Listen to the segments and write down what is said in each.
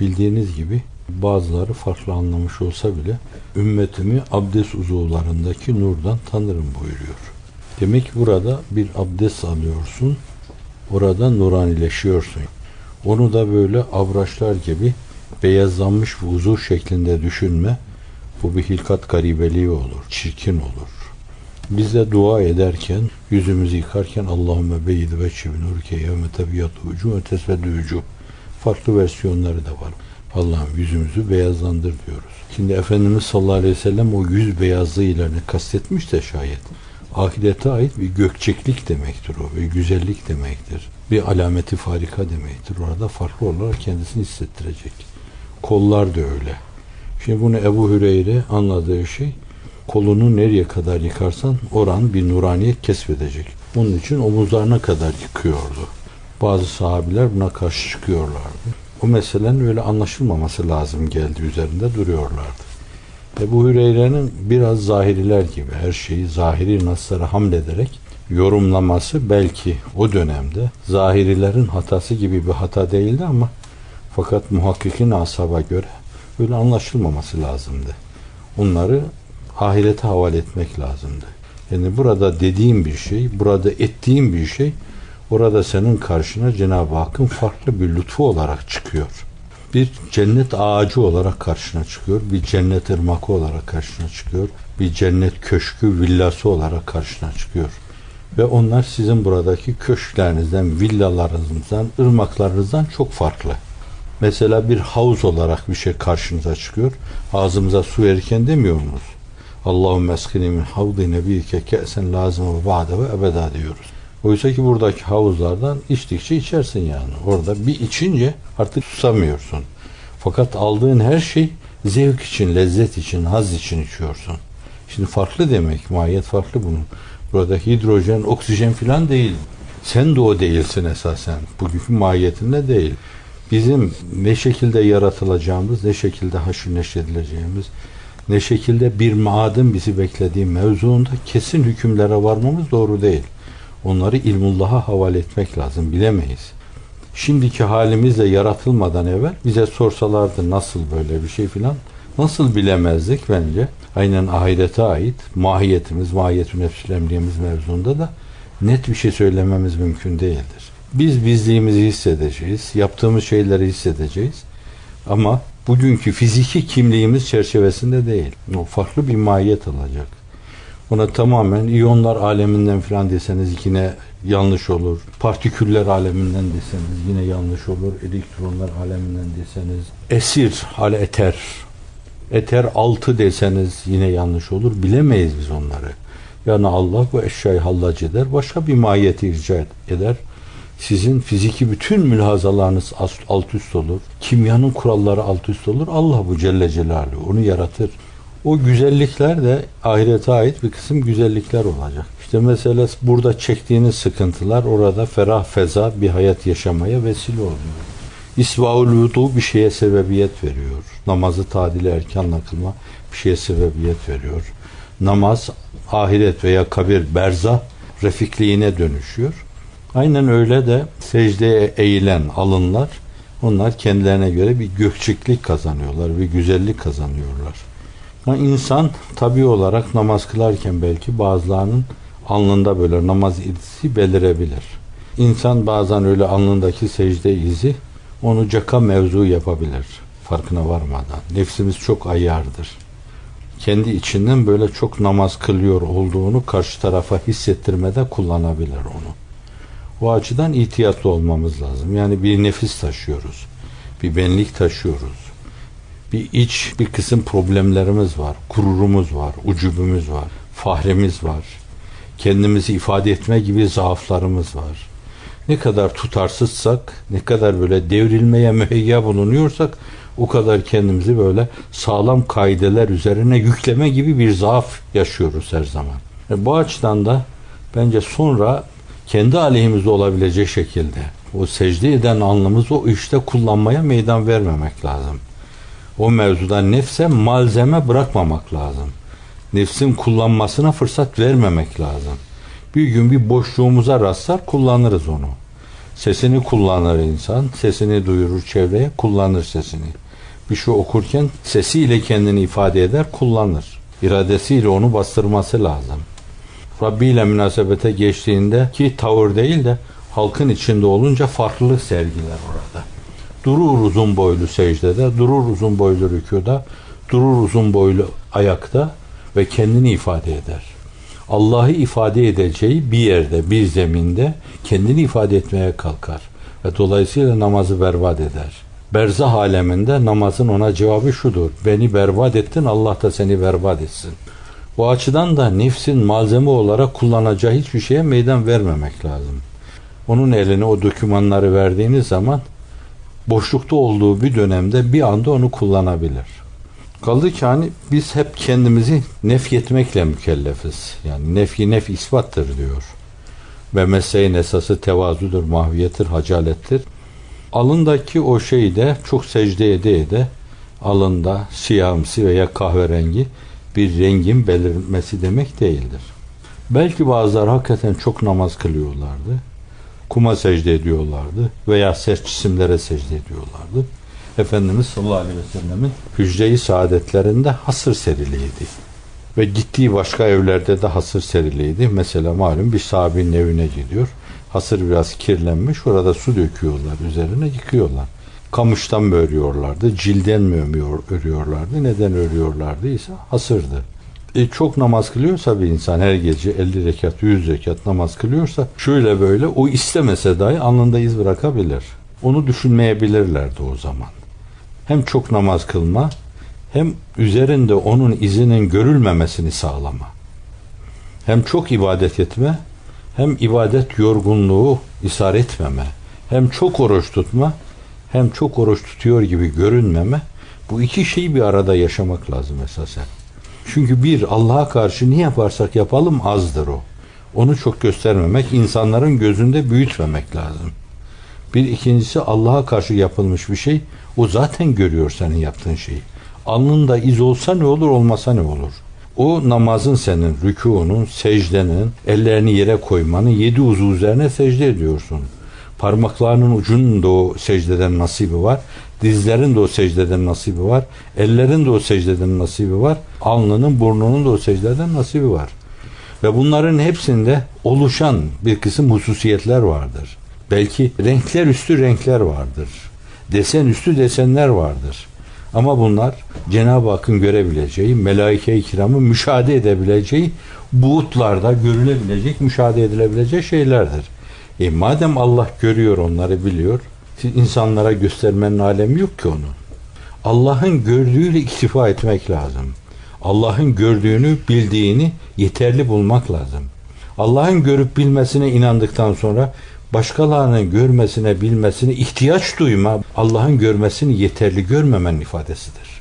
bildiğiniz gibi bazıları farklı anlamış olsa bile ümmetimi abdest uzuvlarındaki nurdan tanırım buyuruyor. Demek ki burada bir abdest alıyorsun, orada nuranileşiyorsun. Onu da böyle avraçlar gibi beyazlanmış bir uzuv şeklinde düşünme. Bu bir hilkat garibeliği olur, çirkin olur. Biz de dua ederken, yüzümüzü yıkarken Allahümme beyyid ve çivin urke yevme tebiyatı ucu ve tesvedü ucu. Farklı versiyonları da var. Allah'ım yüzümüzü beyazlandır diyoruz. Şimdi Efendimiz sallallahu aleyhi ve sellem o yüz beyazlığı ile ne kastetmiş de şayet. Ahirete ait bir gökçeklik demektir o. Bir güzellik demektir. Bir alameti farika demektir. Orada farklı olarak kendisini hissettirecek. Kollar da öyle. Şimdi bunu Ebu Hüreyre anladığı şey kolunu nereye kadar yıkarsan oran bir nuraniyet kesbedecek. Bunun için omuzlarına kadar yıkıyordu. Bazı sahabiler buna karşı çıkıyorlardı. O meselenin öyle anlaşılmaması lazım geldi üzerinde duruyorlardı. Ebu Hüreyre'nin biraz zahiriler gibi her şeyi zahiri naslara hamlederek yorumlaması belki o dönemde zahirilerin hatası gibi bir hata değildi ama fakat muhakkikin asaba göre öyle anlaşılmaması lazımdı. Onları ahirete havale etmek lazımdı. Yani burada dediğim bir şey, burada ettiğim bir şey orada senin karşına Cenab-ı Hakk'ın farklı bir lütfu olarak çıkıyor. Bir cennet ağacı olarak karşına çıkıyor, bir cennet ırmakı olarak karşına çıkıyor, bir cennet köşkü, villası olarak karşına çıkıyor. Ve onlar sizin buradaki köşklerinizden, villalarınızdan, ırmaklarınızdan çok farklı. Mesela bir havuz olarak bir şey karşınıza çıkıyor. Ağzımıza su verirken demiyor musunuz? Allahümme eskini min havdi nebiyike ke'sen lazım ve ba'de ve ebeda diyoruz. Oysa ki buradaki havuzlardan içtikçe içersin yani. Orada bir içince artık susamıyorsun. Fakat aldığın her şey zevk için, lezzet için, haz için içiyorsun. Şimdi farklı demek, mahiyet farklı bunun. Burada hidrojen, oksijen filan değil. Sen de o değilsin esasen. Bugünkü mahiyetinde değil. Bizim ne şekilde yaratılacağımız, ne şekilde haşır neşredileceğimiz, ne şekilde bir maadın bizi beklediği mevzuunda kesin hükümlere varmamız doğru değil. Onları ilmullah'a havale etmek lazım. Bilemeyiz. Şimdiki halimizle yaratılmadan evvel bize sorsalardı nasıl böyle bir şey filan nasıl bilemezdik bence. Aynen ahirete ait mahiyetimiz, mahiyetü nefsül emriyemiz mevzunda da net bir şey söylememiz mümkün değildir. Biz bizliğimizi hissedeceğiz, yaptığımız şeyleri hissedeceğiz. Ama bugünkü fiziki kimliğimiz çerçevesinde değil. O farklı bir mahiyet alacak. Ona tamamen iyonlar aleminden falan deseniz yine yanlış olur. Partiküller aleminden deseniz yine yanlış olur. Elektronlar aleminden deseniz. Esir, hale eter. Eter altı deseniz yine yanlış olur. Bilemeyiz biz onları. Yani Allah bu eşyayı hallac eder. Başka bir mahiyeti irca eder. Sizin fiziki bütün mülahazalarınız alt üst olur. Kimyanın kuralları alt üst olur. Allah bu Celle Celaluhu onu yaratır. O güzellikler de ahirete ait bir kısım güzellikler olacak. İşte mesela burada çektiğiniz sıkıntılar orada ferah feza bir hayat yaşamaya vesile oluyor. İsvaul vudu bir şeye sebebiyet veriyor. Namazı tadil erkanla kılma bir şeye sebebiyet veriyor. Namaz ahiret veya kabir berza refikliğine dönüşüyor. Aynen öyle de secdeye eğilen alınlar onlar kendilerine göre bir gökçeklik kazanıyorlar, bir güzellik kazanıyorlar. Yani insan tabi olarak namaz kılarken belki bazılarının alnında böyle namaz izi belirebilir. İnsan bazen öyle alnındaki secde izi onu caka mevzu yapabilir farkına varmadan. Nefsimiz çok ayardır. Kendi içinden böyle çok namaz kılıyor olduğunu karşı tarafa hissettirmede kullanabilir onu. O açıdan ihtiyatlı olmamız lazım. Yani bir nefis taşıyoruz. Bir benlik taşıyoruz bir iç bir kısım problemlerimiz var. Gururumuz var, ucubumuz var, fahremiz var. Kendimizi ifade etme gibi zaaflarımız var. Ne kadar tutarsızsak, ne kadar böyle devrilmeye müheyya bulunuyorsak o kadar kendimizi böyle sağlam kaideler üzerine yükleme gibi bir zaaf yaşıyoruz her zaman. E bu açıdan da bence sonra kendi aleyhimizde olabilecek şekilde o secde eden anlamızı o işte kullanmaya meydan vermemek lazım o mevzuda nefse malzeme bırakmamak lazım. Nefsin kullanmasına fırsat vermemek lazım. Bir gün bir boşluğumuza rastlar kullanırız onu. Sesini kullanır insan. Sesini duyurur çevreye. Kullanır sesini. Bir şey okurken sesiyle kendini ifade eder. Kullanır. İradesiyle onu bastırması lazım. Rabbi ile münasebete geçtiğinde ki tavır değil de halkın içinde olunca farklılık sergiler orada. Durur uzun boylu secdede, durur uzun boylu rükuda, durur uzun boylu ayakta ve kendini ifade eder. Allah'ı ifade edeceği bir yerde, bir zeminde kendini ifade etmeye kalkar ve dolayısıyla namazı berbat eder. Berzah aleminde namazın ona cevabı şudur. Beni berbat ettin, Allah da seni berbat etsin. Bu açıdan da nefsin malzeme olarak kullanacağı hiçbir şeye meydan vermemek lazım. Onun eline o dokümanları verdiğiniz zaman boşlukta olduğu bir dönemde bir anda onu kullanabilir. Kaldı ki hani biz hep kendimizi nefyetmekle mükellefiz. Yani nefyi nef ispattır diyor. Ve mesleğin esası tevazudur, mahviyettir, hacalettir. Alındaki o şey de çok secde ede ede alında siyahımsı veya kahverengi bir rengin belirmesi demek değildir. Belki bazıları hakikaten çok namaz kılıyorlardı. Kuma secde ediyorlardı veya sert cisimlere secde ediyorlardı. Efendimiz sallallahu aleyhi ve sellemin hücre-i saadetlerinde hasır seriliydi. Ve gittiği başka evlerde de hasır seriliydi. Mesela malum bir sahabinin evine gidiyor. Hasır biraz kirlenmiş. Orada su döküyorlar. Üzerine yıkıyorlar. Kamıştan mı örüyorlardı? Cilden mi örüyor, örüyorlardı? Neden örüyorlardı ise hasırdı. E, çok namaz kılıyorsa bir insan her gece 50 rekat, 100 rekat namaz kılıyorsa şöyle böyle o istemese dahi alnında iz bırakabilir. Onu düşünmeyebilirlerdi o zaman. Hem çok namaz kılma hem üzerinde onun izinin görülmemesini sağlama. Hem çok ibadet etme hem ibadet yorgunluğu isar etmeme. Hem çok oruç tutma hem çok oruç tutuyor gibi görünmeme. Bu iki şeyi bir arada yaşamak lazım esasen. Çünkü bir Allah'a karşı ne yaparsak yapalım azdır o. Onu çok göstermemek, insanların gözünde büyütmemek lazım. Bir ikincisi Allah'a karşı yapılmış bir şey, o zaten görüyor senin yaptığın şeyi. Alnında iz olsa ne olur, olmasa ne olur? O namazın senin, rükuunun, secdenin, ellerini yere koymanın, yedi uzu üzerine secde ediyorsun. Parmaklarının ucunun da o secdeden nasibi var. Dizlerin de o secdeden nasibi var. Ellerin de o secdeden nasibi var. Alnının, burnunun da o secdeden nasibi var. Ve bunların hepsinde oluşan bir kısım hususiyetler vardır. Belki renkler üstü renkler vardır. Desen üstü desenler vardır. Ama bunlar Cenab-ı Hakk'ın görebileceği, melaike-i kiramın müşahede edebileceği, buğutlarda görülebilecek, müşahede edilebilecek şeylerdir. E madem Allah görüyor onları biliyor, insanlara göstermenin alemi yok ki onu. Allah'ın gördüğüyle iktifa etmek lazım. Allah'ın gördüğünü, bildiğini yeterli bulmak lazım. Allah'ın görüp bilmesine inandıktan sonra başkalarının görmesine, bilmesine ihtiyaç duyma, Allah'ın görmesini yeterli görmemenin ifadesidir.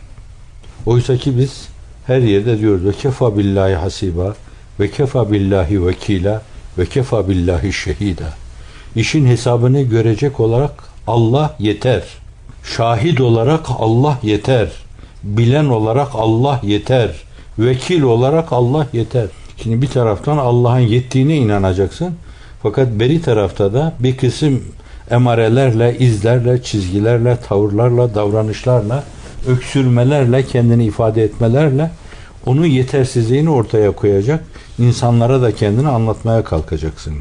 Oysa ki biz her yerde diyoruz ve kefa billahi hasiba ve kefa billahi vekila ve kefa billahi şehida. İşin hesabını görecek olarak Allah yeter. Şahit olarak Allah yeter. Bilen olarak Allah yeter. Vekil olarak Allah yeter. Şimdi bir taraftan Allah'ın yettiğine inanacaksın. Fakat beri tarafta da bir kısım emarelerle, izlerle, çizgilerle, tavırlarla, davranışlarla, öksürmelerle, kendini ifade etmelerle onun yetersizliğini ortaya koyacak, insanlara da kendini anlatmaya kalkacaksın.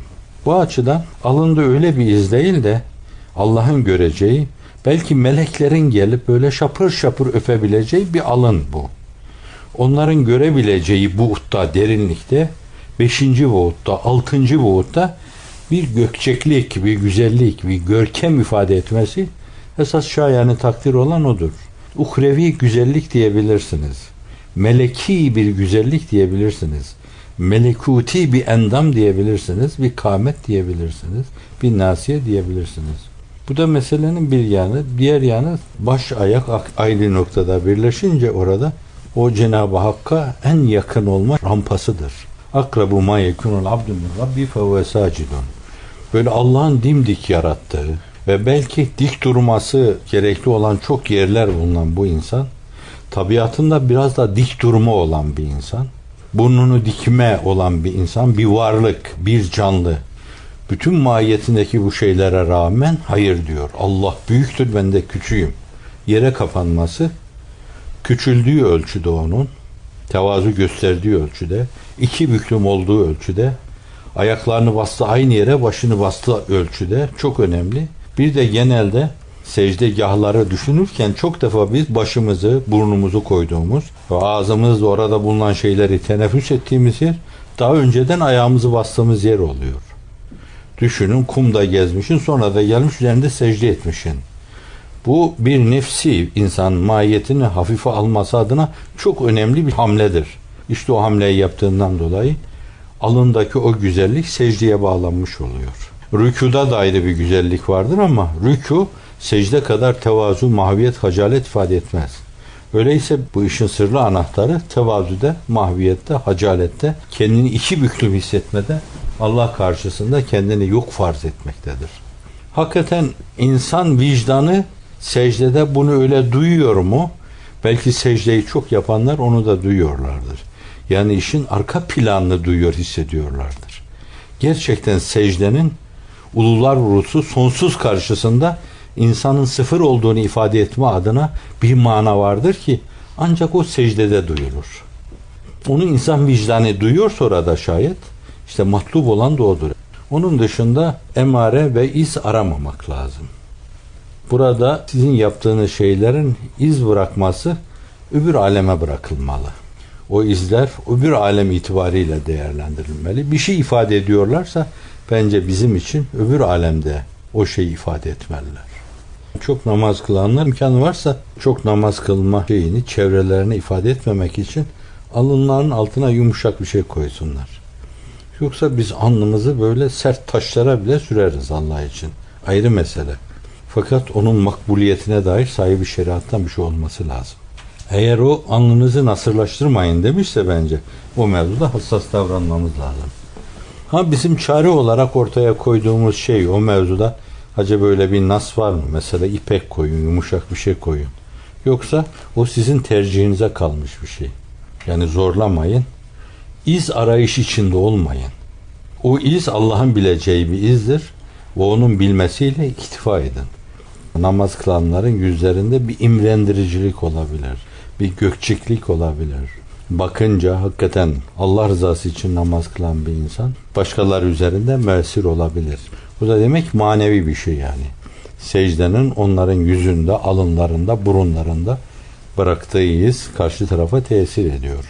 Bu açıdan alında öyle bir iz değil de Allah'ın göreceği, belki meleklerin gelip böyle şapır şapır öpebileceği bir alın bu. Onların görebileceği bu utta, derinlikte, beşinci buğutta, altıncı buğutta bir gökçeklik, bir güzellik, bir görkem ifade etmesi esas şayanı takdir olan odur. Uhrevi güzellik diyebilirsiniz. Meleki bir güzellik diyebilirsiniz. Melekuti bir endam diyebilirsiniz. Bir kamet diyebilirsiniz. Bir nasiye diyebilirsiniz. Bu da meselenin bir yanı. Diğer yanı baş ayak aynı noktada birleşince orada o Cenab-ı Hakk'a en yakın olma rampasıdır. Akrabu ma yekunul abdu min rabbi sacidun. Böyle Allah'ın dimdik yarattığı ve belki dik durması gerekli olan çok yerler bulunan bu insan tabiatında biraz da dik durma olan bir insan burnunu dikme olan bir insan, bir varlık, bir canlı. Bütün mahiyetindeki bu şeylere rağmen hayır diyor. Allah büyüktür ben de küçüğüm. Yere kapanması küçüldüğü ölçüde onun, tevazu gösterdiği ölçüde, iki büklüm olduğu ölçüde, ayaklarını bastı aynı yere, başını bastı ölçüde çok önemli. Bir de genelde secdegahları düşünürken çok defa biz başımızı, burnumuzu koyduğumuz ve ağzımızla orada bulunan şeyleri teneffüs ettiğimiz yer daha önceden ayağımızı bastığımız yer oluyor. Düşünün kumda gezmişin sonra da gelmiş üzerinde secde etmişin. Bu bir nefsi insan mahiyetini hafife alması adına çok önemli bir hamledir. İşte o hamleyi yaptığından dolayı alındaki o güzellik secdeye bağlanmış oluyor. Rükuda da ayrı bir güzellik vardır ama rükû secde kadar tevazu, mahviyet, hacalet ifade etmez. Öyleyse bu işin sırrı anahtarı tevazuda, mahviyette, hacalette, kendini iki büklüm hissetmede Allah karşısında kendini yok farz etmektedir. Hakikaten insan vicdanı secdede bunu öyle duyuyor mu? Belki secdeyi çok yapanlar onu da duyuyorlardır. Yani işin arka planını duyuyor, hissediyorlardır. Gerçekten secdenin ulular vurusu sonsuz karşısında insanın sıfır olduğunu ifade etme adına bir mana vardır ki ancak o secdede duyulur. Onu insan vicdanı duyuyor sonra da şayet işte matlub olan da odur. Onun dışında emare ve iz aramamak lazım. Burada sizin yaptığınız şeylerin iz bırakması öbür aleme bırakılmalı. O izler öbür alem itibariyle değerlendirilmeli. Bir şey ifade ediyorlarsa bence bizim için öbür alemde o şeyi ifade etmeliler. Çok namaz kılanlar imkanı varsa çok namaz kılma şeyini çevrelerine ifade etmemek için alınların altına yumuşak bir şey koysunlar. Yoksa biz alnımızı böyle sert taşlara bile süreriz Allah için. Ayrı mesele. Fakat onun makbuliyetine dair sahibi şeriattan bir şey olması lazım. Eğer o alnınızı nasırlaştırmayın demişse bence o mevzuda hassas davranmamız lazım. Ha bizim çare olarak ortaya koyduğumuz şey o mevzuda acaba böyle bir nas var mı? Mesela ipek koyun, yumuşak bir şey koyun. Yoksa o sizin tercihinize kalmış bir şey. Yani zorlamayın. İz arayış içinde olmayın. O iz Allah'ın bileceği bir izdir ve onun bilmesiyle iktifa edin. Namaz kılanların yüzlerinde bir imrendiricilik olabilir. Bir gökçeklik olabilir. Bakınca hakikaten Allah rızası için namaz kılan bir insan başkaları üzerinde müessir olabilir. Bu da demek manevi bir şey yani. Secdenin onların yüzünde, alınlarında, burunlarında bıraktığı iz karşı tarafa tesir ediyor.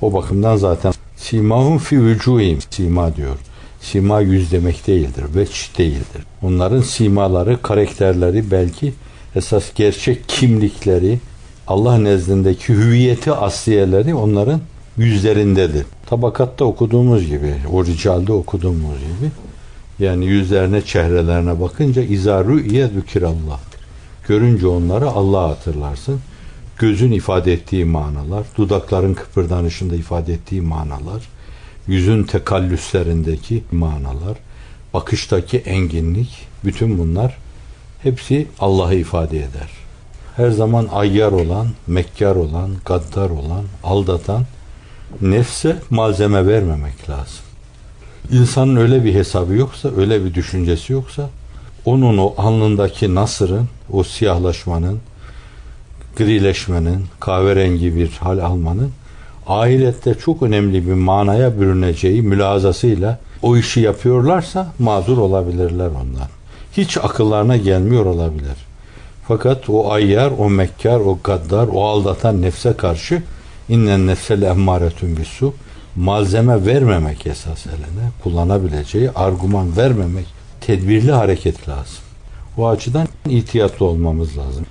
O bakımdan zaten simahum fi vücuhim sima diyor. Sima yüz demek değildir, veç değildir. Onların simaları, karakterleri belki esas gerçek kimlikleri, Allah nezdindeki hüviyeti asliyeleri onların yüzlerindedir. Tabakatta okuduğumuz gibi, o ricalde okuduğumuz gibi yani yüzlerine, çehrelerine bakınca izaru iye Allah. Görünce onları Allah'a hatırlarsın. Gözün ifade ettiği manalar, dudakların kıpırdanışında ifade ettiği manalar, yüzün tekallüslerindeki manalar, bakıştaki enginlik, bütün bunlar hepsi Allah'ı ifade eder. Her zaman ayyar olan, mekkar olan, gaddar olan, aldatan nefse malzeme vermemek lazım. İnsanın öyle bir hesabı yoksa, öyle bir düşüncesi yoksa, onun o alnındaki nasırın, o siyahlaşmanın, grileşmenin, kahverengi bir hal almanın ahirette çok önemli bir manaya bürüneceği mülazasıyla o işi yapıyorlarsa mazur olabilirler ondan. Hiç akıllarına gelmiyor olabilir. Fakat o ayyar, o mekkar, o gaddar, o aldatan nefse karşı innen nefsel emmaretun bisu malzeme vermemek esas eline kullanabileceği argüman vermemek tedbirli hareket lazım. O açıdan ihtiyatlı olmamız lazım.